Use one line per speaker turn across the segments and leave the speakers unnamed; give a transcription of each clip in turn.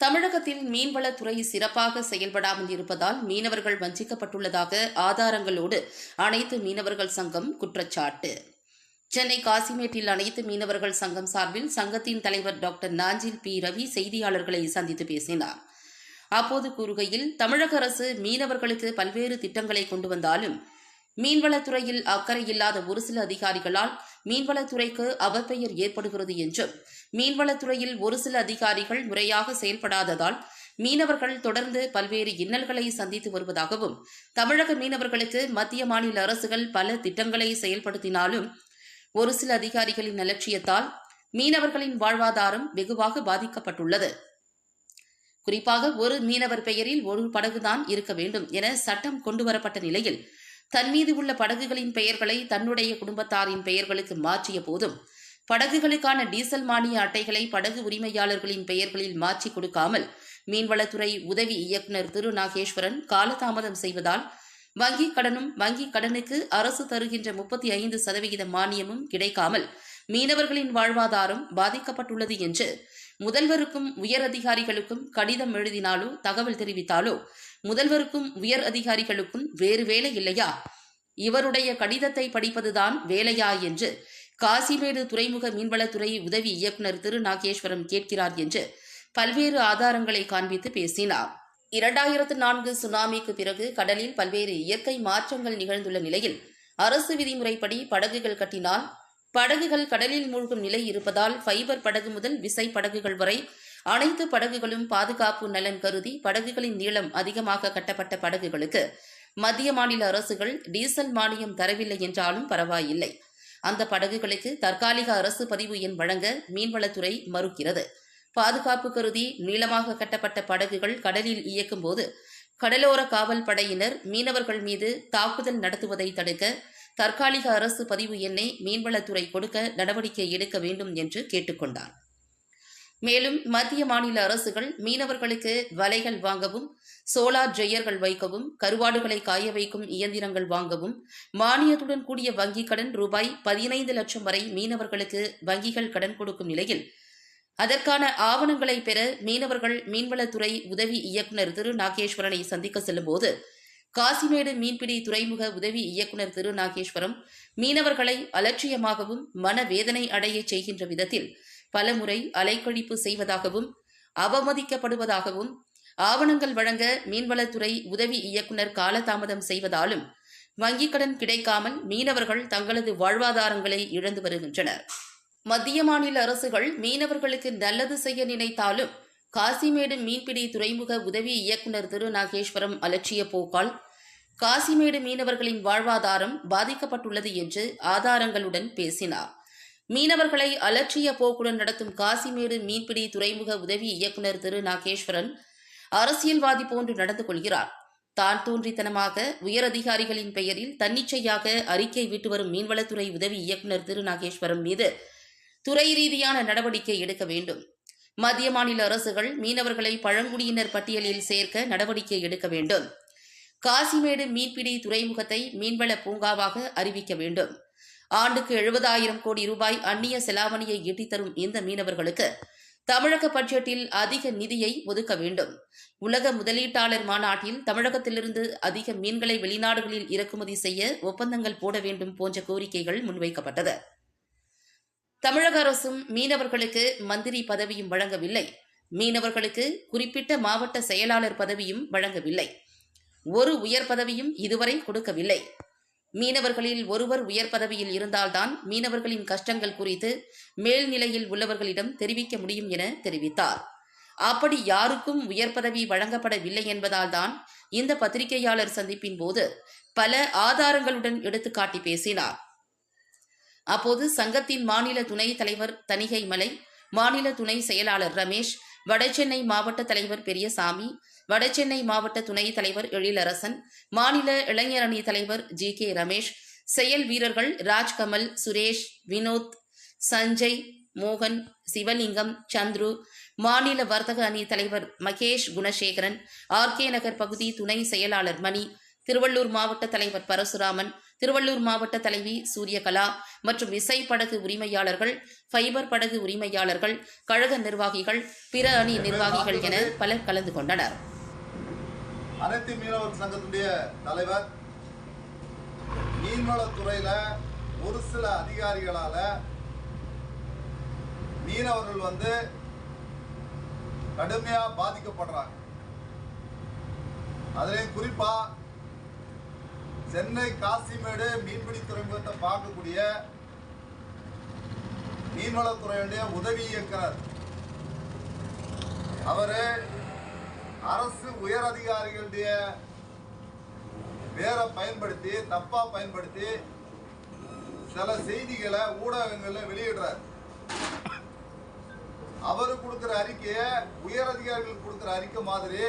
தமிழகத்தில் மீன்வளத்துறை சிறப்பாக செயல்படாமல் இருப்பதால் மீனவர்கள் வஞ்சிக்கப்பட்டுள்ளதாக ஆதாரங்களோடு அனைத்து மீனவர்கள் சங்கம் குற்றச்சாட்டு. சென்னை காசிமேட்டில் அனைத்து மீனவர்கள் சங்கம் சார்பில் சங்கத்தின் தலைவர் டாக்டர் நாஞ்சில் பி. ரவி செய்தியாளர்களை சந்தித்து பேசினார். அப்போது கூறுகையில் தமிழக அரசு மீனவர்களுக்கு பல்வேறு திட்டங்களை கொண்டு வந்தாலும் மீன்வளத்துறையில் அக்கறை இல்லாத ஒரு சில அதிகாரிகளால் மீன்வளத்துறைக்கு அவப்பெயர் ஏற்படுகிறது என்றும் மீன்வளத்துறையில் ஒரு சில அதிகாரிகள் முறையாக செயல்படாததால் மீனவர்கள் தொடர்ந்து பல்வேறு இன்னல்களை சந்தித்து வருவதாகவும் தமிழக மீனவர்களுக்கு மத்திய மாநில அரசுகள் பல திட்டங்களை செயல்படுத்தினாலும் ஒரு சில அதிகாரிகளின் அலட்சியத்தால் மீனவர்களின் வாழ்வாதாரம் வெகுவாக பாதிக்கப்பட்டுள்ளது. குறிப்பாக ஒரு மீனவர் பெயரில் ஒரு படகுதான் இருக்க வேண்டும் என சட்டம் கொண்டுவரப்பட்ட நிலையில் தன் மீது உள்ள படகுகளின் பெயர்களை தன்னுடைய குடும்பத்தாரின் பெயர்களுக்கு மாற்றிய போதும் படகுகளுக்கான டீசல் மானிய அட்டைகளை படகு உரிமையாளர்களின் பெயர்களில் மாற்றி கொடுக்காமல் மீன்வளத்துறை உதவி இயக்குநர் திரு. நாகேஸ்வரன் காலதாமதம் செய்வதால் வங்கிக் கடனும் வங்கிக் கடனுக்கு அரசு தருகின்ற முப்பத்தி ஐந்து சதவிகித மானியமும் கிடைக்காமல் மீனவர்களின் வாழ்வாதாரம் பாதிக்கப்பட்டுள்ளது என்று முதல்வருக்கும் உயரதிகாரிகளுக்கும் கடிதம் எழுதினாலோ தகவல் தெரிவித்தாலோ முதல்வருக்கும் உயர் அதிகாரிகளுக்கும் வேறு வேலை இல்லையா? இவருடைய கடிதத்தை படிப்பதுதான் வேலையா என்று காசிமேடு துறைமுக மீன்வளத்துறை உதவி இயக்குநர் திரு. நாகேஸ்வரம் கேட்கிறார் என்று பல்வேறு ஆதாரங்களை காண்பித்து பேசினார். இரண்டாயிரத்து நான்கு சுனாமிக்கு பிறகு கடலில் பல்வேறு இயற்கை மாற்றங்கள் நிகழ்ந்துள்ள நிலையில் அரசு விதிமுறைப்படி படகுகள் கட்டினால் படகுகள் கடலில் மூழ்கும் நிலை இருப்பதால் ஃபைபர் படகு முதல் விசை படகுகள் வரை அனைத்து படகுகளும் பாதுகாப்பு நலன் கருதி படகுகளின் நீளம் அதிகமாக கட்டப்பட்ட படகுகளுக்கு மத்திய மாநில அரசுகள் டீசல் மானியம் தரவில்லை என்றாலும் பரவாயில்லை. அந்த படகுகளுக்கு தற்காலிக அரசு பதிவு எண் வழங்க மீன்வளத்துறை மறுக்கிறது. பாதுகாப்பு கருதி நீளமாக கட்டப்பட்ட படகுகள் கடலில் இயக்கும் போது கடலோர காவல் படையினர் மீனவர்கள் மீது தாக்குதல் நடத்துவதை தடுக்க தற்காலிக அரசு பதிவு எண்ணை மீன்வளத்துறை கொடுக்க நடவடிக்கை எடுக்க வேண்டும் என்று கேட்டுக்கொண்டார். மேலும் மத்திய மாநில அரசுகள் மீனவர்களுக்கு வலைகள் வாங்கவும் சோலார் ஜெயர்கள் வைக்கவும் கருவாடுகளை காய வைக்கும் இயந்திரங்கள் வாங்கவும் மானியத்துடன் கூடிய வங்கிக் கடன் ரூபாய் பதினைந்து லட்சம் வரை மீனவர்களுக்கு வங்கிகள் கடன் கொடுக்கும் நிலையில் அதற்கான ஆவணங்களை பெற மீனவர்கள் மீன்வளத்துறை உதவி இயக்குநர் திரு. நாகேஸ்வரனை சந்திக்க செல்லும்போது காசிமேடு மீன்பிடி துறைமுக உதவி இயக்குநர் திரு. நாகேஸ்வரம் மீனவர்களை அலட்சியமாகவும் மனவேதனை அடைய செய்கின்ற விதத்தில் பலமுறை அலைக்கழிப்பு செய்வதாகவும் அவமதிக்கப்படுவதாகவும் ஆவணங்கள் வழங்க மீன்வளத்துறை உதவி இயக்குநர் காலதாமதம் செய்வதாலும் வங்கிக் கடன் கிடைக்காமல் மீனவர்கள் தங்களது வாழ்வாதாரங்களை இழந்து வருகின்றனர். மத்திய மாநில அரசுகள் மீனவர்களுக்கு நல்லது செய்ய நினைத்தாலும் காசிமேடு மீன்பிடி துறைமுக உதவி இயக்குநர் திரு. நாகேஸ்வரம் அலட்சிய போக்கால் காசிமேடு மீனவர்களின் வாழ்வாதாரம் பாதிக்கப்பட்டுள்ளது என்று ஆதாரங்களுடன் பேசினார். மீனவர்களை அலட்சிய போக்குடன் நடத்தும் காசிமேடு மீன்பிடி துறைமுக உதவி இயக்குநர் திரு. நாகேஸ்வரன் அரசியல்வாதி போன்று நடந்து கொள்கிறார். தான் தோன்றித்தனமாக உயரதிகாரிகளின் பெயரில் தன்னிச்சையாக அறிக்கை விட்டு வரும் மீன்வளத்துறை உதவி இயக்குநர் திரு. நாகேஸ்வரம் மீது துறை ரீதியான நடவடிக்கை எடுக்க வேண்டும். மத்திய மாநில அரசுகள் மீனவர்களை பழங்குடியினர் பட்டியலில் சேர்க்க நடவடிக்கை எடுக்க வேண்டும். காசிமேடு மீன்பிடி துறைமுகத்தை மீன்வள பூங்காவாக அறிவிக்க வேண்டும். ஆண்டுக்கு எழுபதாயிரம் கோடி ரூபாய் அந்நிய செலாவணியை ஈட்டித்தரும் இந்த மீனவர்களுக்கு தமிழக பட்ஜெட்டில் அதிக நிதியை ஒதுக்க வேண்டும். உலக முதலீட்டாளர் மாநாட்டில் தமிழகத்திலிருந்து அதிக மீன்களை வெளிநாடுகளில் இறக்குமதி செய்ய ஒப்பந்தங்கள் போட வேண்டும் போன்ற கோரிக்கைகள் முன்வைக்கப்பட்டது. தமிழக அரசும் மீனவர்களுக்கு மந்திரி பதவியும் வழங்கவில்லை. மீனவர்களுக்கு குறிப்பிட்ட மாவட்ட செயலாளர் பதவியும் வழங்கவில்லை. ஒரு உயர் பதவியும் இதுவரை கொடுக்கவில்லை. மீனவர்களில் ஒருவர் உயர் பதவியில் இருந்தால்தான் மீனவர்களின் கஷ்டங்கள் குறித்து மேல்நிலையில் உள்ளவர்களிடம் தெரிவிக்க முடியும் என தெரிவித்தார். அப்படி யாருக்கும் உயர் பதவி வழங்கப்படவில்லை என்பதால்தான் இந்த பத்திரிகையாளர் சந்திப்பின் போது பல ஆதாரங்களுடன் எடுத்துக்காட்டி பேசினார். அப்போது சங்கத்தின் மாநில துணைத் தலைவர் தணிகை மலை மாநில துணை செயலாளர் ரமேஷ் வடசென்னை மாவட்ட தலைவர் பெரியசாமி வடசென்னை மாவட்ட துணைத் தலைவர் எழிலரசன் மாநில இளைஞர் அணி தலைவர் ஜி கே ரமேஷ் செயல் வீரர்கள் ராஜ்கமல் சுரேஷ் வினோத் சஞ்சய் மோகன் சிவலிங்கம் சந்துரு மாநில வர்த்தக அணி தலைவர் மகேஷ் குணசேகரன் ஆர்கே நகர் பகுதி துணை செயலாளர் மணி திருவள்ளூர் மாவட்ட தலைவர் பரசுராமன் திருவள்ளூர் மாவட்ட தலைவி சூரியகலா மற்றும் விசை படகு உரிமையாளர்கள் ஃபைபர் படகு உரிமையாளர்கள் கழக நிர்வாகிகள் பிற அணி நிர்வாகிகள் என பலர் கலந்து கொண்டனர்.
அனைத்து மீனவர் சங்கத்துடைய தலைவர் மீன்வளத்துறையில ஒரு சில அதிகாரிகளால மீனவர்கள் வந்து கடுமையா பாதிக்கப்படுறாங்க. அதுலயும் குறிப்பா சென்னை காசிமேடு மீன்பிடி துறைமுகத்தை பார்க்கக்கூடிய மீன்வளத்துறையுடைய உதவி இயக்குனர். அவரு அரசு உயர் அதிகாரிகளுடைய பேரை பயன்படுத்தி தப்பா பயன்படுத்தி சில செய்திகளை ஊடகங்களில் வெளியிடுறார். அவர் கொடுக்கிற அறிக்கையை உயர் அதிகாரிகள் கொடுக்கிற அறிக்கை மாதிரி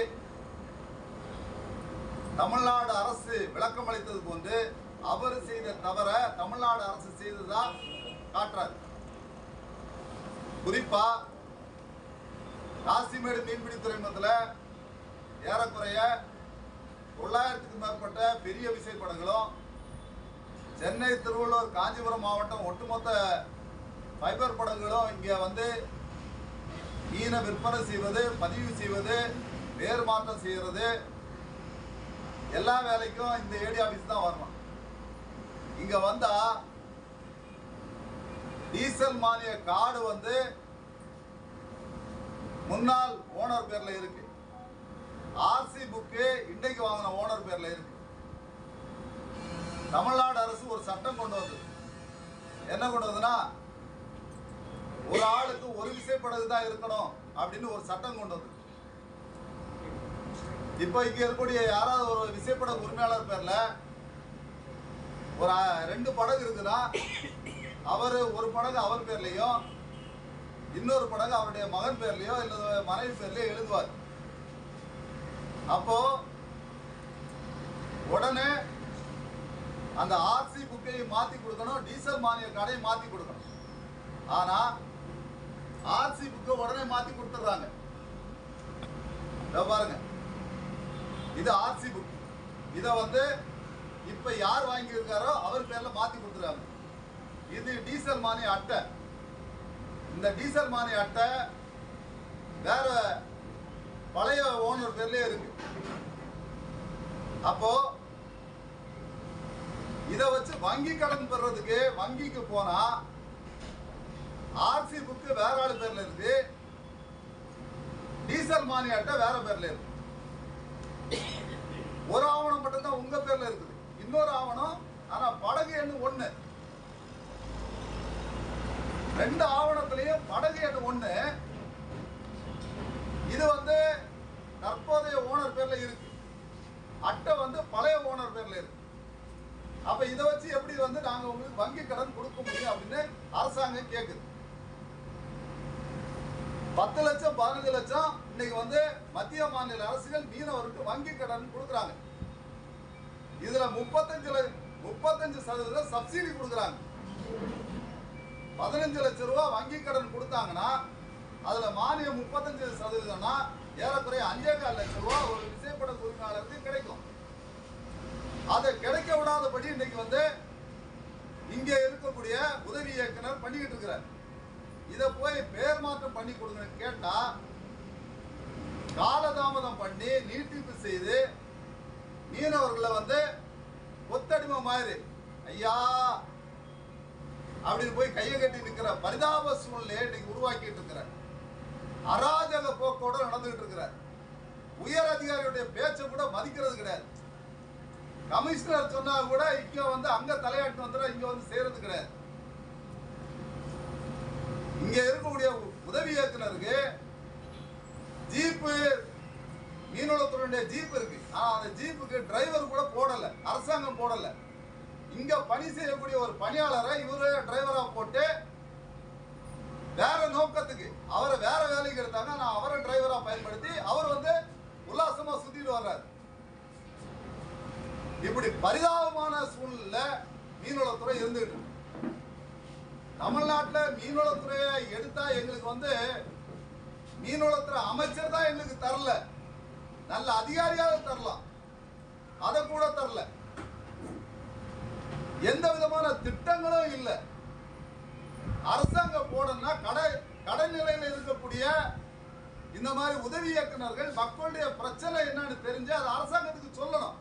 தமிழ்நாடு அரசு விளக்கம் அளித்தது போன்று அவர் செய்த தவற தமிழ்நாடு அரசு செய்ததா காட்டுறார். குறிப்பா காசிமேடு மீன்பிடி துறைமுகத்தில் ஏறக்குறைய தொள்ளாயிரத்துக்கு மேற்பட்ட பெரிய விசைப்படங்களும் சென்னை திருவள்ளூர் காஞ்சிபுரம் மாவட்டம் ஒட்டுமொத்த ஃபைபர் படங்களும் இங்கே வந்து மீனை விற்பனை செய்வது பதிவு செய்வது பேர் மாற்றம் செய்கிறது எல்லா வேலைக்கும் இந்த ஏடி ஆஃபீஸ் தான் வரணும். இங்க வந்தா டீசல் மானிய கார்டு வந்து முன்னாள் ஓனர் பேர்ல இருக்கு. ஆர்சி புக்கு இன்னைக்கு வாங்கின ஓனர் பேர்ல இருக்கு. தமிழ்நாடு அரசு ஒரு சட்டம் கொண்டு வந்தது. என்ன கொண்டு வந்ததுன்னா ஒரு ஆளுக்கு ஒரு விசைப்படகு தான் இருக்கணும் அப்படின்னு ஒரு சட்டம் கொண்டு வந்தது. இப்போ இங்கே இருக்கக்கூடிய யாராவது ஒரு விசைப்பட உரிமையாளர் பேரில் ஒரு ரெண்டு படகு இருக்குன்னா அவர் ஒரு படகு அவர் பேர்லேயோ இன்னொரு படகு அவருடைய மகன் பேர்லேயோ இல்லை மனைவி பேர்லேயோ எழுதுவார். அப்போ உடனே அந்த ஆர்சி புக்கையும் மாத்தி கொடுக்கணும் டீசல் மானிய கார்டையும் மாத்தி கொடுக்கணும். ஆனா ஆர்சி புக்கை உடனே மாத்தி கொடுத்துட்றாங்க. பாருங்க. இது ஆர்சி புக் இதை வந்து இப்போ யார் வாங்கியிருக்காரோ அவர் பேரில் மாற்றி கொடுத்துருக்காங்க இது டீசல் மானிய அட்டை. இந்த டீசல் மானிய அட்டை வேற பழைய ஓனர் பேர்லேயே இருக்கு. அப்போ இதை வச்சு வங்கி கடன் பெறதுக்கு வங்கிக்கு போனா ஆர்சி புக்கு வேற ஆள் பேர்ல இருக்கு. டீசல் மானிய அட்டை வேற பேர்ல இருக்கு. ஒரு ஆவணம் மட்டும் தான் உங்க பேர்ல இருக்குது. இன்னொரு ஆவணம் ஆனா படகு எண்ணு ஒண்ணு. ரெண்டு ஆவணத்திலையும் படகு எண்ணு ஒண்ணு. இது வந்து தற்போதைய ஓனர் பேர்ல இருக்கு. அட்டை வந்து பழைய ஓனர் பேர்ல இருக்கு. அப்ப இதை வச்சு எப்படி வந்து நாங்க உங்களுக்கு வங்கி கடன் கொடுக்க முடியும் அப்படின்னு அரசாங்கம் கேக்குது. பத்து லட்சம் பதினஞ்சு லட்சம் இன்னைக்கு வந்து மத்திய மாநில அரசுகள் மீனவருக்கு வங்கி கடன் கொடுக்குறாங்க. இதுல முப்பத்தஞ்சு முப்பத்தஞ்சு சதவீதம் சப்சிடி கொடுக்குறாங்க. பதினஞ்சு லட்சம் ரூபாய் வங்கி கடன் கொடுத்தாங்கன்னா அதுல மானியம் முப்பத்தஞ்சு சதவீதம்னா ஏறக்குறைய அஞ்சே கால் லட்சம் ரூபாய் ஒரு விசைப்பட உரிமையாளருக்கு கிடைக்கும். அதை கிடைக்க விடாதபடி இன்னைக்கு வந்து இங்கே இருக்கக்கூடிய உதவி இயக்குனர் பண்ணிக்கிட்டு இருக்கிறார். இதை போய் பேர் மாற்றம் பண்ணி கொடுங்கன்னு கேட்டா காலதாமதம் பண்ணி நீட்டிப்பு செய்து மீனவர்களை வந்து கொத்தடிமை மாதிரி ஐயா அப்படின்னு போய் கையை கட்டி நிற்கிற பரிதாப சூழ்நிலையை இன்னைக்கு உருவாக்கிட்டு இருக்கிற அராஜக போக்கோட நடந்துகிட்டு இருக்கிறார். உயர் அதிகாரியுடைய பேச்சை கூட மதிக்கிறது கிடையாது. கமிஷனர் சொன்னா கூட இங்க வந்து அங்க தலையாட்டு வந்துடும் இங்க வந்து செய்யறது கிடையாது. இங்க இருக்கக்கூடிய உதவி இயக்குனருக்கு ஜீப்பு மீனவளத்துறையுடைய ஜீப் இருக்கு. ஆனால் அந்த ஜீப்புக்கு டிரைவர் கூட போடல. அரசாங்கம் போடல. இங்க பணி செய்யக்கூடிய ஒரு பணியாளரை இவரு டிரைவரா போட்டு வேற நோக்கத்துக்கு அவரை வேற வேலைக்கு எடுத்தாங்க நான் அவரை டிரைவரா பயன்படுத்தி அவர் வந்து உல்லாசமா சுத்திட்டு வர்றாரு. இப்படி பரிதாபமான சூழ்நிலை மீன்வளத்துறை இருந்துகிட்டு தமிழ்நாட்டில் மீன்வளத்துறையை எடுத்தா எங்களுக்கு வந்து மீன்வளத்துறை அமைச்சர் தான் எங்களுக்கு தரல. நல்ல அதிகாரியாக தரலாம். அதை கூட தரல. எந்த விதமான திட்டங்களும் இல்லை. அரசாங்கம் போடணும்னா கடை நிலையில் இருக்கக்கூடிய இந்த மாதிரி உதவி இயக்குநர்கள் மக்களுடைய பிரச்சனை என்னன்னு தெரிஞ்சு அது அரசாங்கத்துக்கு சொல்லணும்.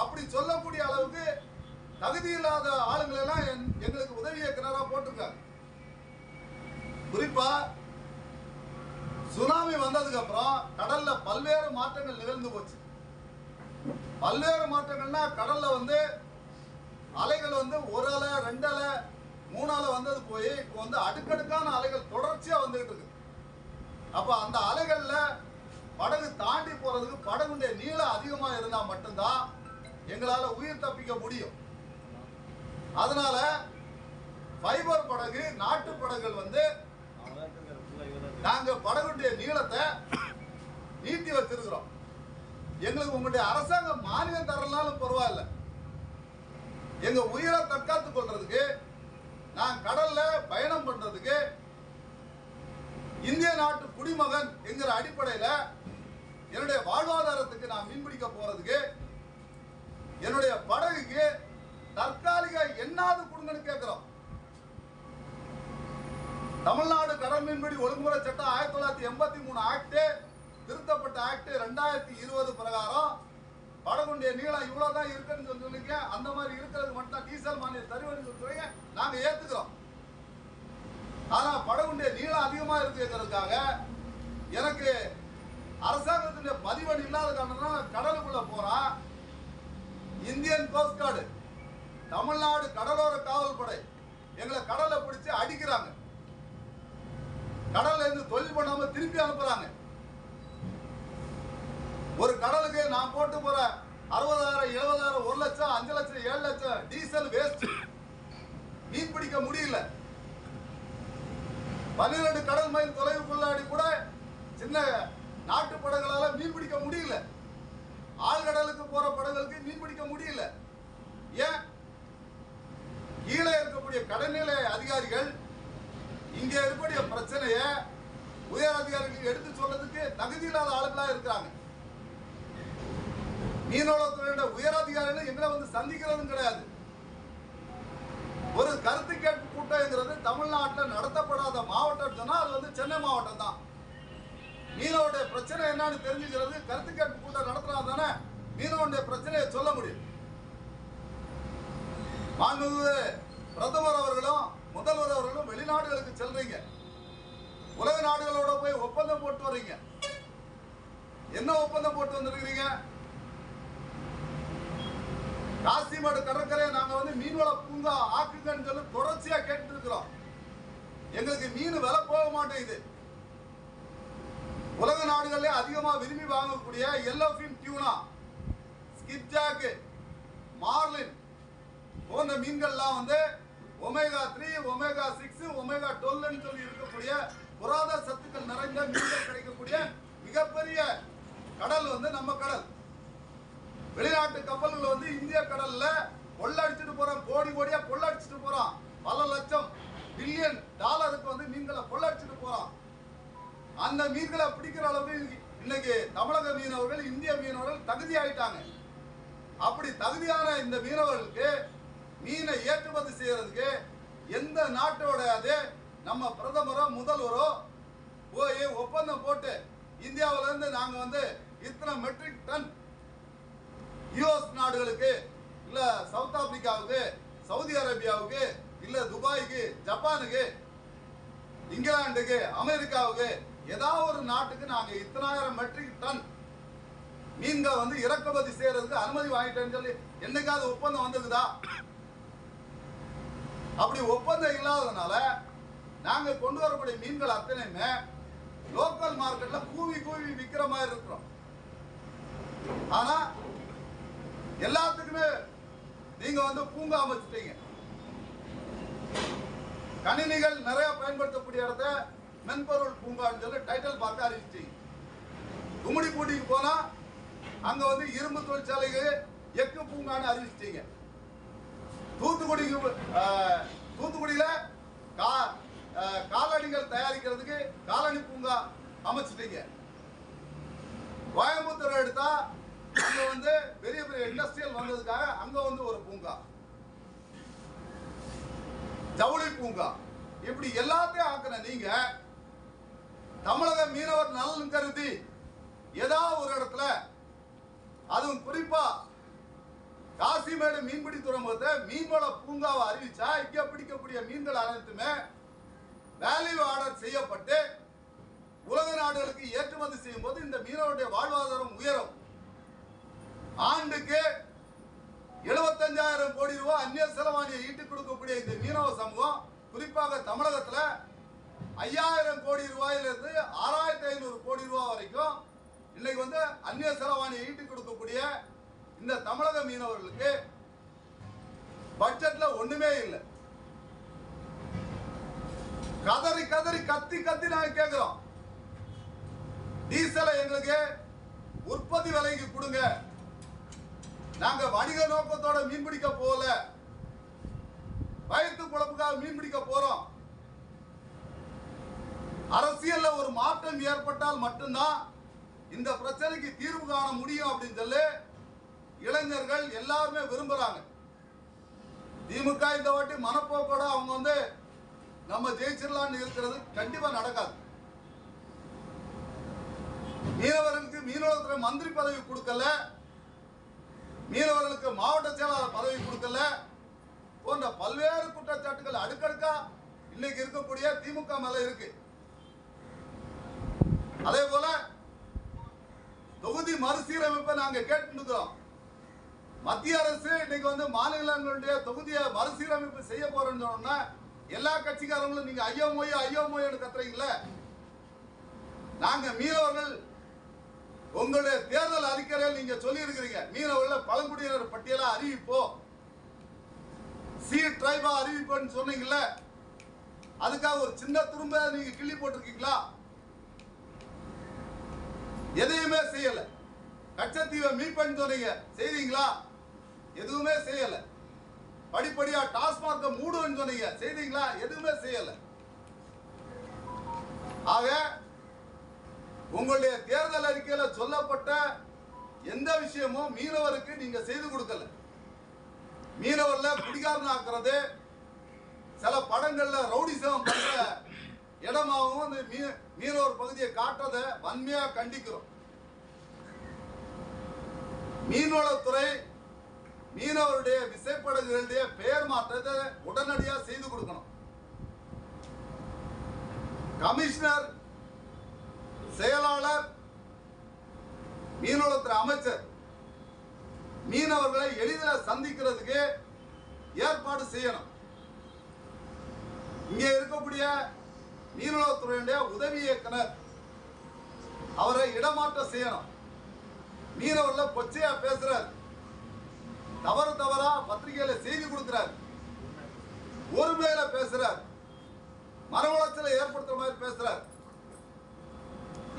அப்படி சொல்லக்கூடிய அளவுக்கு தகுதி இல்லாத ஆளுங்களை எல்லாம் என்- எங்களுக்கு உதவி இயக்குனரா போட்டிருக்காங்க குறிப்பா சுனாமி வந்ததுக்கு அப்புறம் கடல்ல பல்வேறு மாற்றங்கள் நிகழ்ந்து போச்சு. பல்வேறு மாற்றங்கள்னா கடல்ல வந்து அலைகள் வந்து ஒரு அலை ரெண்டு அலை மூணு அலை வந்தது போய் இப்போ வந்து அடுக்கடுக்கான அலைகள் தொடர்ச்சியா வந்துகிட்டு இருக்கு. அப்ப அந்த அலைகள்ல படகு தாண்டி போறதுக்கு படகுடைய நீளம் அதிகமா இருந்தா மட்டும்தான் எங்களால உயிர் தப்பிக்க முடியும். அதனால ஃபைபர் படகு நாட்டு படகுகள் வந்து நாங்க படகுடைய நீளத்தை நீட்டி வச்சிருக்கிறோம். எங்களுக்கு உங்களுடைய அரசாங்கம் மானியம் தரலாலும் பரவாயில்ல. எங்க உயிரை தற்காத்துக் கொள்றதுக்கு நான் கடல்ல பயணம் பண்றதுக்கு இந்திய நாட்டு குடிமகன் என்கிற அடிப்படையில என்னுடைய வாழ்வாதாரத்துக்கு நான் மீன்பிடிக்க போறதுக்கு என்னுடைய படகுக்கு தற்காலிக என்னாது கொடுங்கன்னு கேட்கிறோம். தமிழ்நாடு கடல் மீன்பிடி ஒழுங்குமுறை சட்டம் ஆயிரத்தி தொள்ளாயிரத்தி எண்பத்தி மூணு ஆக்டு திருத்தப்பட்ட ஆக்டு ரெண்டாயிரத்தி இருபது பிரகாரம் படகுண்டிய நீளம் இவ்வளவுதான் இருக்குன்னு சொல்லி அந்த மாதிரி இருக்கிறது மட்டும் டீசல் மானியம் தருவேன்னு சொல்றீங்க. நாங்க ஏத்துக்கிறோம். ஆனா படகுண்டிய நீளம் அதிகமா இருக்குங்கிறதுக்காக எனக்கு அரசாங்கத்தினுடைய பதிவெண் இல்லாத காரணம் கடலுக்குள்ள போறான் இந்தியன் கோஸ்ட் கார்டு தமிழ்நாடு கடலோர காவல் படை எங்களை கடல்ல பிடிச்சு அடிக்கிறாங்க கடல்ல இருந்து தொழில் பண்ணாம திருப்பி அனுப்புறாங்க ஒரு கடலுக்கு நான் போட்டு போற அறுபதாயிரம் எழுபதாயிரம் ஒரு லட்சம் அஞ்சு லட்சம் ஏழு லட்சம் டீசல் வேஸ்ட் மீன் பிடிக்க முடியல பன்னிரண்டு கடல் மைல் தொலைவுக்குள்ளாடி கூட சின்ன நாட்டு படகுகளால மீன் பிடிக்க முடியல ஆழ்கடலுக்கு போற படகுகளுக்கு மீன் பிடிக்க முடியல ஏன் கீழே இருக்கக்கூடிய கடல்நிலை அதிகாரிகள் இங்க இருக்கக்கூடிய பிரச்சனைய உயர் அதிகாரிகளுக்கு எடுத்து சொல்றதுக்கு தகுதி இல்லாத ஆளுங்களா இருக்கிறாங்க மீனவளத்துறையோட உயர் அதிகாரிகள் எங்களை வந்து சந்திக்கிறதும் கிடையாது. ஒரு கருத்து கேட்பு கூட்டம்ங்கிறது தமிழ்நாட்டில் நடத்தப்படாத மாவட்டம் சொன்னால் அது வந்து சென்னை மாவட்டம் தான். மீனவருடைய பிரச்சனை என்னன்னு தெரிஞ்சுக்கிறது கருத்து கேட்பு கூட்டம் நடத்தினா தானே மீனவனுடைய பிரச்சனையை சொல்ல முடியும். மாண்புமிகு பிரதமர் அவர்களும் முதல்வர் அவர்களும் வெளிநாடுகளுக்கு செல்றீங்க. உலக நாடுகளோட போய் ஒப்பந்தம் போட்டு வர்றீங்க. என்ன ஒப்பந்தம் போட்டு வந்திருக்கிறீங்க? காசிமேடு கடற்கரையை நாங்க வந்து மீன்வள பூங்கா ஆக்குங்கன்னு சொல்லி தொடர்ச்சியா கேட்டு இருக்கிறோம் எங்களுக்கு மீன் விலை போக மாட்டேங்குது. உலக நாடுகளில் அதிகமா விரும்பி வாங்கக்கூடிய yellow fin tuna skipjack marlin போன்ற மீன்கள்லாம் வந்து omega three omega six omega டுவெல்னு சொல்லி இருக்கக்கூடிய புராத சத்துக்கள் நிறைந்த மீன்கள் கிடைக்கக்கூடிய மிகப்பெரிய கடல் வந்து நம்ம கடல். வெளிநாட்டு கப்பல்கள் வந்து இந்திய கடல்ல கொள்ளடிச்சிட்டு போறோம் கோடி கோடியா கொள்ளடிச்சிட்டு போறோம் பல லட்சம் பில்லியன் டாலருக்கு வந்து மீன்களை கொள்ளடிச்சிட்டு போறோம் அந்த மீன்களை பிடிக்கிற அளவுக்கு இன்னைக்கு தமிழக மீனவர்கள் இந்திய மீனவர்கள் தகுதி ஆயிட்டாங்க. அப்படி தகுதியான இந்த மீனவர்களுக்கு மீனை ஏற்றுமதி செய்யறதுக்கு எந்த நாட்டோட அது நம்ம பிரதமரோ முதல்வரோ போய் ஒப்பந்தம் போட்டு இந்தியாவிலேருந்து நாங்கள் வந்து இத்தனை மெட்ரிக் டன் யூஎஸ் நாடுகளுக்கு இல்ல சவுத் ஆப்பிரிக்காவுக்கு சவுதி அரேபியாவுக்கு இல்ல துபாய்க்கு ஜப்பானுக்கு இங்கிலாந்துக்கு அமெரிக்காவுக்கு ஏதாவது ஒரு நாட்டுக்கு நாங்க இத்தனாயிரம் மெட்ரிக் டன் மீன்கள் வந்து இறக்குமதி செய்யறதுக்கு அனுமதி வாங்கிட்டேன்னு சொல்லி என்னைக்காவது ஒப்பந்தம் வந்திருக்குதா? அப்படி ஒப்பந்தம் இல்லாததுனால நாங்க கொண்டு வரக்கூடிய மீன்கள் அத்தனையுமே லோக்கல் மார்க்கெட்ல கூவி கூவி விற்கிற மாதிரி இருக்கிறோம். ஆனா எல்லாத்துக்குமே நீங்க வந்து பூங்கா அமைச்சிட்டீங்க. கணினிகள் நிறைய பயன்படுத்தக்கூடிய இடத்த மென்பொருள் பூங்கான்னு சொல்லி டைட்டில் பார்த்து அறிவிச்சிட்டீங்க. கும்மிடி பூட்டிக்கு போனா அங்க வந்து இரும்பு தொழிற்சாலைக்கு எக்கு பூங்கான்னு அறிவிச்சிட்டீங்க. தூத்துக்குடிக்கு தூத்துக்குடியில கா காலணிகள் தயாரிக்கிறதுக்கு காலணி பூங்கா அமைச்சிட்டீங்க. கோயம்புத்தூர் எடுத்தா அங்க வந்து பெரிய பெரிய இண்டஸ்ட்ரியல் வந்ததுக்காக அங்க வந்து ஒரு பூங்கா. ஜவுளி பூங்கா. இப்படி எல்லாத்தையும் ஆக்கின நீங்க தமிழக மீனவர் நலன் கருதி ஏதாவது ஒரு இடத்துல அதுவும் குறிப்பா காசிமேடு மீன்பிடி துறைமுகத்தை மீன்வள பூங்காவை அறிவிச்சா இங்க பிடிக்கக்கூடிய மீன்கள் அனைத்துமே வேல்யூ ஆர்டர் செய்யப்பட்டு உலக நாடுகளுக்கு ஏற்றுமதி செய்யும் போது இந்த மீனவருடைய வாழ்வாதாரம் உயரும். ஆண்டுக்கு எழுபத்தஞ்சாயிரம் கோடி ரூபாய் அந்நிய செலவாணியை ஈட்டுக் கொடுக்கக்கூடிய இந்த மீனவ சமூகம் குறிப்பாக தமிழகத்தில் ஐயாயிரம் கோடி ரூபாயிலிருந்து ஆறாயிரத்தி ஐநூறு கோடி ரூபாய் வரைக்கும் இன்னைக்கு வந்து அந்நிய செலவாணியை ஈட்டுக் கொடுக்கக்கூடிய இந்த தமிழக மீனவர்களுக்கு பட்ஜெட்ல ஒண்ணுமே இல்லை. கதறி கதறி கத்தி கத்தி நாங்க கேட்கிறோம் டீசலை எங்களுக்கு உற்பத்தி விலைக்கு கொடுங்க. நாங்க வணிக நோக்கத்தோட மீன் பிடிக்க போகல. வயிற்று குழப்புக்காக மீன் பிடிக்க போறோம். அரசியல்ல ஒரு மாற்றம் ஏற்பட்டால் மட்டும்தான் இந்த பிரச்சனைக்கு தீர்வு காண முடியும் அப்படின்னு சொல்லி இளைஞர்கள் எல்லாருமே விரும்புறாங்க. திமுக இந்த வாட்டி மனப்போக்கோட அவங்க வந்து நம்ம ஜெயிச்சிடலாம்னு இருக்கிறது கண்டிப்பா நடக்காது. மீனவர்களுக்கு மீனவத்துறை மந்திரி பதவி கொடுக்கல. மீனவர்களுக்கு மாவட்ட செயலாளர் பதவி கொடுக்கல. போன்ற பல்வேறு குற்றச்சாட்டுகள் அடுக்கடுக்கா இன்னைக்கு இருக்கக்கூடிய திமுக மேல இருக்கு. அதே போல தொகுதி மறுசீரமைப்பை நாங்க கேட்டுக்கிறோம் மத்திய அரசு இன்னைக்கு வந்து மாநிலங்களுடைய தொகுதியை மறுசீரமைப்பு செய்ய போறோம்னு சொன்னா எல்லா கட்சிக்காரங்களும் நீங்க ஐயோ மொய்யோ ஐயோ மொய்யோன்னு கத்துறீங்கல்ல. நாங்க மீனவர்கள் உங்களுடைய தேர்தல் அறிக்கையில் நீங்க சொல்லி இருக்கிறீங்க மீனவர்கள் பழங்குடியினர் பட்டியலா அறிவிப்போம். சி ட்ரைபா அறிவிப்போன்னு சொன்னீங்கல்ல. அதுக்காக ஒரு சின்ன துரும்ப நீங்க கிள்ளி போட்டிருக்கீங்களா? எதையுமே செய்யல. கச்சத்தீவை மீட்பன்னு சொன்னீங்க. செய்தீங்களா? எதுவுமே செய்யல. படிப்படியா டாஸ்மாக மூடுன்னு சொன்னீங்க. செய்தீங்களா? எதுவுமே செய்யல. ஆக உங்களுடைய தேர்தல் அறிக்கையில சொல்லப்பட்ட எந்த விஷயமும் மீனவருக்கு நீங்க செய்து கொடுக்கல. மீனவர்ல குடிகாரன் ஆக்குறது சில படங்கள்ல ரவுடிசம் பண்ற இடமாகவும் அந்த மீ- மீனவர் பகுதியை காட்டுறத வன்மையா கண்டிக்கிறோம். மீன்வளத்துறை மீனவருடைய விசைப்படகுகளுடைய பெயர் மாற்றத்தை உடனடியாக செய்து கொடுக்கணும். கமிஷனர் செயலாளர் மீனவளத்துறை அமைச்சர் மீனவர்களை எளிதில் சந்திக்கிறதுக்கு ஏற்பாடு செய்யணும். இங்கே இருக்கக்கூடிய மீனவத்துறையுடைய உதவி இயக்குனர் அவரை இடமாற்றம் செய்யணும். மீனவர்ல கொச்சையா பேசுறார். தவறு தவறா பத்திரிகையில செய்தி கொடுக்கிறார். ஒருமையில பேசுறார். மன உளைச்சலை ஏற்படுத்துற மாதிரி பேசுறார்.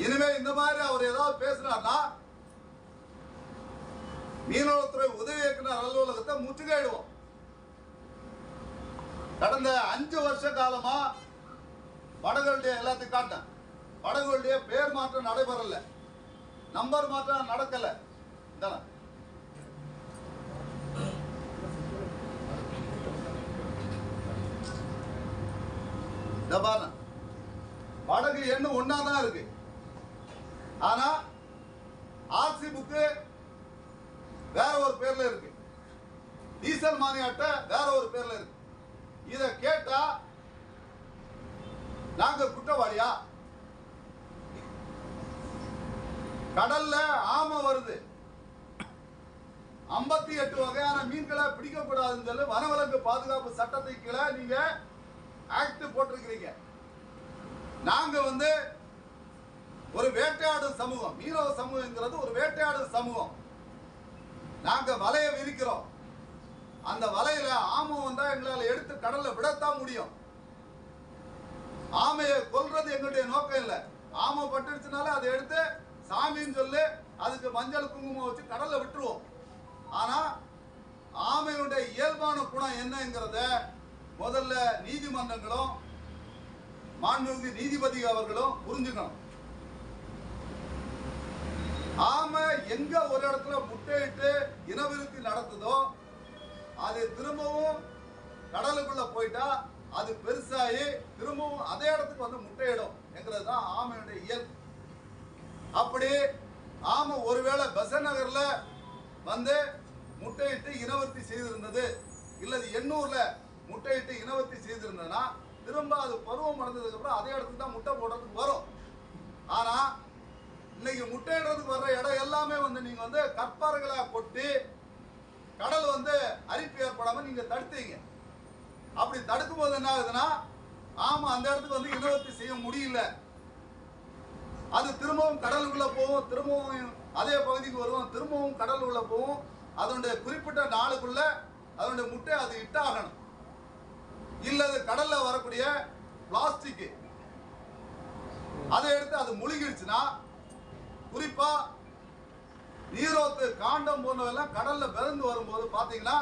இனிமே இந்த மாதிரி அவர் ஏதாவது பேசினார்னா மீனவத்துறை உதவி இயக்குனர் அலுவலகத்தை முற்றுகையிடுவோம். கடந்த அஞ்சு வருஷ காலமா படகுகளுடைய எல்லாத்தையும் காட்டேன். படகுகளுடைய பேர் மாற்றம் நடைபெறல. நம்பர் மாற்றம் நடக்கல. இந்தாண்ணா. படகு எண்ணு ஒன்னா தான் இருக்கு. ஆனா ஆர்சி புக்கு வேற ஒரு பேர்ல இருக்கு. டீசல் மானியாட்ட வேற ஒரு பேர்ல இருக்கு. இத கேட்டா நாங்க குற்றவாளியா? கடல்ல ஆமை வருது. ஐம்பத்தி எட்டு வகையான மீன்களை பிடிக்கக்கூடாதுன்னு சொல்லி வனவிலங்கு பாதுகாப்பு சட்டத்தை கீழே நீங்க ஆக்ட் போட்டிருக்கிறீங்க. நாங்க வந்து ஒரு வேட்டையாடும் சமூகம் மீனவ சமூகங்கிறது ஒரு வேட்டையாடும் சமூகம். நாங்க வலையை விரிக்கிறோம். அந்த வலையில ஆமை வந்தா எங்களால் எடுத்து கடல்ல விடத்தான் முடியும். ஆமையை கொல்றது எங்களுடைய நோக்கம் இல்லை. ஆமை பட்டுடுச்சுனால அதை எடுத்து சாமின்னு சொல்லி அதுக்கு மஞ்சள் குங்குமம் வச்சு கடல்ல விட்டுருவோம். ஆனா ஆமையுடைய இயல்பான குணம் என்னங்கிறத முதல்ல நீதிமன்றங்களும் மாண்புமிகு நீதிபதி அவர்களும் புரிஞ்சுக்கணும். ஆமை எங்க ஒரு இடத்துல முட்டையிட்டு இனவிருத்தி நடத்துதோ அது திரும்பவும் கடலுக்குள்ள போயிட்டா அது பெருசாகி திரும்பவும் அதே இடத்துக்கு வந்து முட்டையிடும். என்கிறது தான் ஆமையுடைய இயல்பு. அப்படி ஆமா ஒருவேளை பெசன் நகர்ல வந்து முட்டையிட்டு இனவர்த்தி செய்திருந்தது இல்லது எண்ணூர்ல முட்டையிட்டு இனவர்த்தி செய்திருந்ததுன்னா திரும்ப அது பருவம் அடைஞ்சதுக்கு அப்புறம் அதே இடத்துக்கு தான் முட்டை போடுறதுக்கு வரும். ஆனா இன்னைக்கு முட்டையிடுறதுக்கு வர்ற இடம் எல்லாமே வந்து நீங்க வந்து கற்பார்களா கொட்டி கடல் வந்து அரிப்பு ஏற்படாம நீங்க தடுத்தீங்க. அப்படி தடுக்கும் போது என்ன ஆகுதுன்னா ஆமா அந்த இடத்துக்கு வந்து இனவர்த்தி செய்ய முடியல. அது திரும்பவும் கடலுக்குள்ள போகும் திரும்பவும் அதே பகுதிக்கு வருவோம் திரும்பவும் கடல் உள்ள போகும். அதனுடைய குறிப்பிட்ட நாளுக்குள்ள அதனுடைய முட்டை அது இட்டாகணும். இல்லை அது கடல்ல வரக்கூடிய பிளாஸ்டிக் அதை எடுத்து அது முழுகிடுச்சுன்னா குறிப்பா நீரோத்து காண்டம் போன்றவெல்லாம் கடல்ல பிறந்து வரும்போது பாத்தீங்கன்னா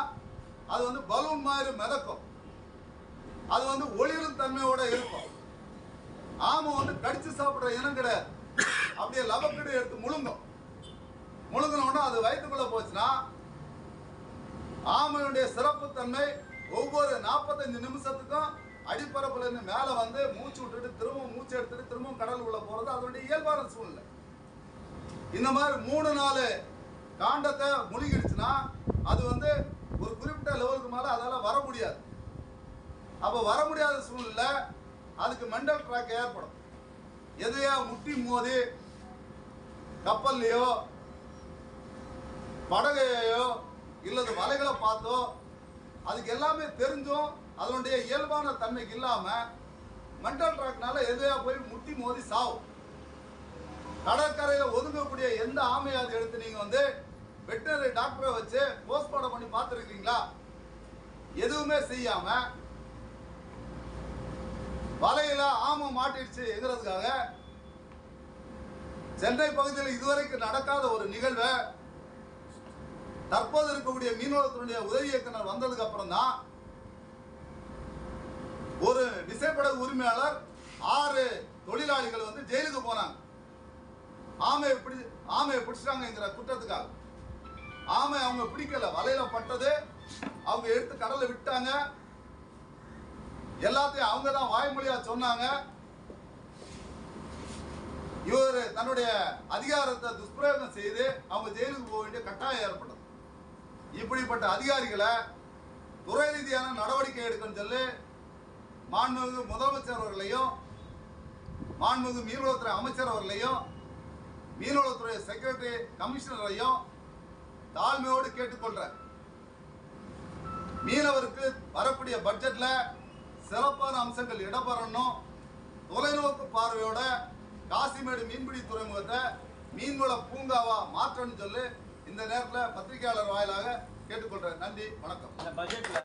அது வந்து பலூன் மாதிரி மிதக்கும். அது வந்து ஒளிரும் தன்மையோட இருக்கும். ஆமை வந்து கடிச்சு சாப்பிடுற இனம் கிடையாது. அப்படியே லபக்கடி எடுத்து முழுங்கும். முழுங்கின அது வயிற்றுக்குள்ள போச்சுன்னா ஆமையுடைய சிறப்புத்தன்மை ஒவ்வொரு நாற்பத்தஞ்சு நிமிஷத்துக்கும் அடிப்பரப்புல இருந்து மேல வந்து மூச்சு விட்டுட்டு திரும்பவும் மூச்சு எடுத்துட்டு திரும்பவும் கடல் உள்ள போறது அதனுடைய இயல்பான சூழ்நிலை. இந்த மாதிரி மூணு நாலு காண்டத்தை முழுகிடுச்சுன்னா அது வந்து ஒரு குறிப்பிட்ட லெவலுக்கு மேலே அதால் வர முடியாது. அப்போ வர முடியாத சூழ்நிலை அதுக்கு மெண்டல் ட்ராக் ஏற்படும். எதையா முட்டி மோதி கப்பல்லையோ படகையோ இல்லது வலைகளை பார்த்தோ அதுக்கு எல்லாமே தெரிஞ்சும் அதனுடைய இயல்பான தன்மைக்கு இல்லாமல் மெண்டல் ட்ராக்னால எதையா போய் முட்டி மோதி சாவும். கடற்கரையில் ஒதுங்கக்கூடிய எந்த ஆமையாவது எடுத்து நீங்கள் வந்து வெட்டினரி டாக்டரை வச்சு போஸ்ட்மார்டம் பண்ணி பார்த்துருக்கீங்களா? எதுவுமே செய்யாம வலையில ஆமை மாட்டிடுச்சுங்கிறதுக்காக சென்னை பகுதியில் இதுவரைக்கும் நடக்காத ஒரு நிகழ்வை தற்போது இருக்கக்கூடிய மீனவத்தினுடைய உதவி இயக்குனர் வந்ததுக்கு அப்புறம் தான் ஒரு விசைப்படகு உரிமையாளர் ஆறு தொழிலாளிகள் வந்து ஜெயிலுக்கு போனாங்க. ஆமையை பிடி ஆமையை பிடிச்சிட்டாங்கிற குற்றத்துக்காக. ஆமை அவங்க பிடிக்கல வலையில பட்டது அவங்க எடுத்து கடலை விட்டாங்க. எல்லாத்தையும் அவங்க தான் வாய்மொழியா சொன்னாங்க. இவர் தன்னுடைய அதிகாரத்தை துஷ்பிரயோகம் செய்து அவங்க ஜெயிலுக்கு போக வேண்டிய கட்டாயம் ஏற்பட்டது. இப்படிப்பட்ட அதிகாரிகளை துறை ரீதியான நடவடிக்கை எடுக்கணும்னு சொல்லி மாண்புமிகு முதலமைச்சர் அவர்களையும் மாண்புமிகு மீன்வளத்துறை அமைச்சர் அவர்களையும் மீனவளத்துறை செக்ரட்டரி கமிஷனரையும் தாழ்மையோடு கேட்டுக்கொள்றேன். மீனவருக்கு வரக்கூடிய பட்ஜெட்ல சிறப்பான அம்சங்கள் இடம்பெறணும். தொலைநோக்கு பார்வையோட காசிமேடு மீன்பிடி துறைமுகத்தை மீன்வள பூங்காவா மாற்றணும்னு சொல்லி இந்த நேரத்தில் பத்திரிகையாளர் வாயிலாக கேட்டுக்கொள்றேன். நன்றி வணக்கம்.